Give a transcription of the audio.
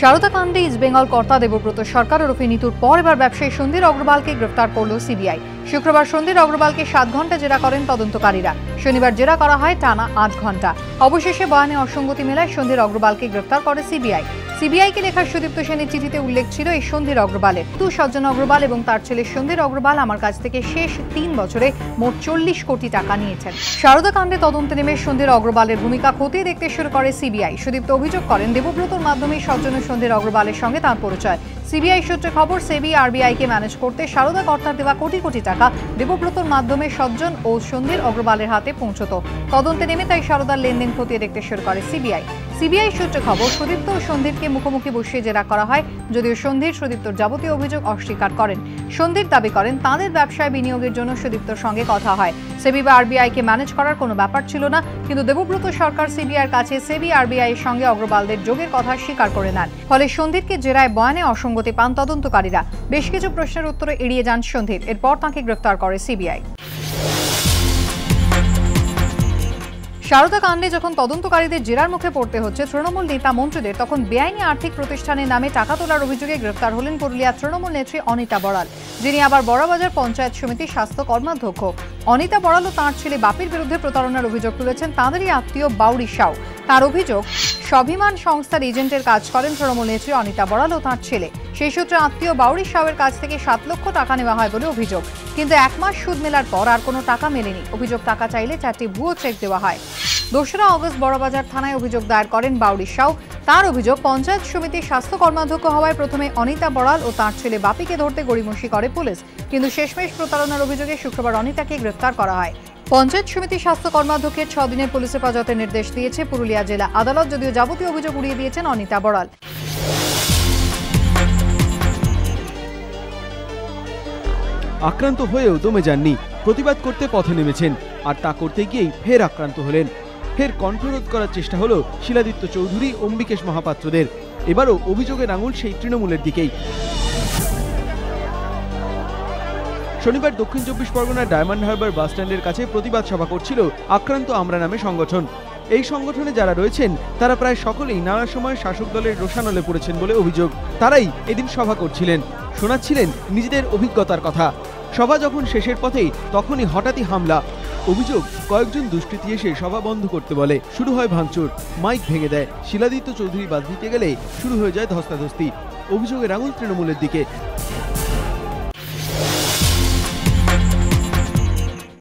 সারদা কাণ্ডে ইস্টবেঙ্গল কর্তা দেবব্রত সরকার ওরফে নিতুর পর এবার ব্যবসায়ী সন্দীর অগ্রবালকে গ্রেফতার করল সিবিআই। শুক্রবার সন্দীর অগ্রবালকে সাত ঘণ্টা জেরা করেন তদন্তকারীরা। শনিবার জেরা করা হয় টানা আট ঘণ্টা। অবশেষে বয়ানে অসঙ্গতি মেলায় সন্দীর অগ্রবালকে গ্রেফতার করে সিবিআই। সিবিআইকে লেখা সুদীপ্ত সেনের চিঠিতে উল্লেখ ছিল এই সন্ধির অগ্রবালের তু সজ্জন অগ্রবাল এবং তার ছেলে সন্ধির অগ্রবাল আমার কাছ থেকে শেষ তিন বছরে মোট চল্লিশ কোটি টাকা নিয়েছেন। সারদা কাণ্ডে তদন্তে নেমে সন্ধির অগ্রবালের ভূমিকা খতিয়ে দেখতে শুরু করে সিবিআই। সুদীপ্ত অভিযোগ করেন, দেবব্রতর মাধ্যমে সজ্জন সন্ধির অগ্রবালের সঙ্গে তার পরিচয়। সিবিআই সূত্রে খবর, সেবি আরবিআইকে ম্যানেজ করতে সারদা কর্তার দেওয়া কোটি কোটি টাকা দেবব্রতর মাধ্যমে সজ্জন ও সন্ধির অগ্রবালের হাতে পৌঁছত। তদন্তে নেমে তাই সারদার লেনদেন খতিয়ে দেখতে শুরু করে সিবিআই। সিবিআই সূত্রে খবর, সুদীপ্ত ও সন্দীপকে মুখোমুখি বসিয়ে জেরা করা হয়, যদিও সন্দীপ সুদীপ্তর যাবতীয় অভিযোগ অস্বীকার করেন। সন্দীপ দাবি করেন, তাঁদের ব্যবসায় বিনিয়োগের জন্য সুদীপ্তর সঙ্গে কথা হয়। সেবি বা আরবিআইকে ম্যানেজ করার কোনো ব্যাপার ছিল না, কিন্তু দেবব্রত সরকার সিবিআইয়ের কাছে সেবি আরবিআই এর সঙ্গে অগ্রবালদের যোগের কথা স্বীকার করে নেন। ফলে সন্দীপকে জেরায় বয়ানে অসঙ্গতি পান তদন্তকারীরা। বেশ কিছু প্রশ্নের উত্তরে এড়িয়ে যান সন্দীপ। এরপর তাঁকে গ্রেফতার করে সিবিআই। সারদা কাণ্ডে যখন তদন্তকারীদের জেরার মুখে পড়তে হচ্ছে, তৃণমূল নেতা মন্ত্রীদের তখন বেআইনি আর্থিক প্রতিষ্ঠানের নামে টাকা তোলার অভিযোগে গ্রেফতার হলেন পুরুলিয়ার তৃণমূল নেত্রী অনিতা বড়াল যিনি আবার বড়বাজার পঞ্চায়েত সমিতির স্বাস্থ্য কর্মাধ্যক্ষ। অনিতা বড়াল তাঁর ছেলে বাপির বিরুদ্ধে প্রতারণার অভিযোগ তুলেছেন তাঁদেরই আত্মীয় বাউরি সাউ। তার অভিযোগ, স্বাভিমান সংস্থার এজেন্টের কাজ করেন তৃণমূল নেত্রী অনিতা বড়াল তাঁর ছেলে। সেই সূত্রে আত্মীয় বাউরি সাউয়ের কাছ থেকে সাত লক্ষ টাকা নেওয়া হয় বলে অভিযোগ। কিন্তু এক মাস সুদ মেলার পর আর কোনো টাকা মেলেনি। অভিযোগ, টাকা চাইলে চারটি ভুয়ো চেক দেওয়া হয়। দোসরা অগস্ট বড়বাজার থানায় অভিযোগ দায়ের করেন বাউরি সাউ। তার অভিযোগ, পঞ্চায়েত সমিতির স্বাস্থ্য কর্মাধ্যক্ষ হওয়ায় প্রথমে অনিতা বড়াল ও তার ছেলে বাপিকে ধরতে গড়িমসি করে পুলিশ। কিন্তু শেষমেশ প্রতারণার অভিযোগে শুক্রবার অনিতাকে গ্রেফতার করা হয়। পঞ্চায়েত সমিতি স্বাস্থ্য কর্মাধ্যক্ষের ছ দিনের পুলিশ হেফাজতের নির্দেশ দিয়েছে পুরুলিয়া জেলা আদালত, যদিও যাবতীয় অভিযোগ উড়িয়ে দিয়েছেন অনিতা বড়াল। আক্রান্ত হয়েও দমে যাননি। প্রতিবাদ করতে পথে নেমেছেন, আর তা করতে গিয়েই ফের আক্রান্ত হলেন। ফের কণ্ঠরোধ করার চেষ্টা হলো শিলাদিত্য চৌধুরী, অম্বিকেশ মহাপাত্রদের। এবারও অভিযোগের আঙুল সেই তৃণমূলের দিকেই। শনিবার দক্ষিণ চব্বিশ পরগনার ডায়মন্ড হারবার বাস স্ট্যান্ডের কাছে প্রতিবাদ সভা করছিল আক্রান্ত আমরা নামে সংগঠন। এই সংগঠনে যারা রয়েছেন, তারা প্রায় সকলেই নানা সময় শাসক দলের রোষানলে পড়েছেন বলে অভিযোগ। তারাই এদিন সভা করছিলেন। শোনাচ্ছিলেন নিজেদের অভিজ্ঞতার কথা। সভা যখন শেষের পথেই, তখনই হঠাৎই হামলা। অভিযোগ, কয়েকজন দুষ্কৃতী এসে সভা বন্ধ করতে বলে। শুরু হয় ভাঙচুর। মাইক ভেঙে দেয়। শিলাদিত্য চৌধুরী বাদ দিতে গেলে শুরু হয়ে যায় ধস্তাধস্তি। অভিযোগের আঙুল তৃণমূলের দিকে।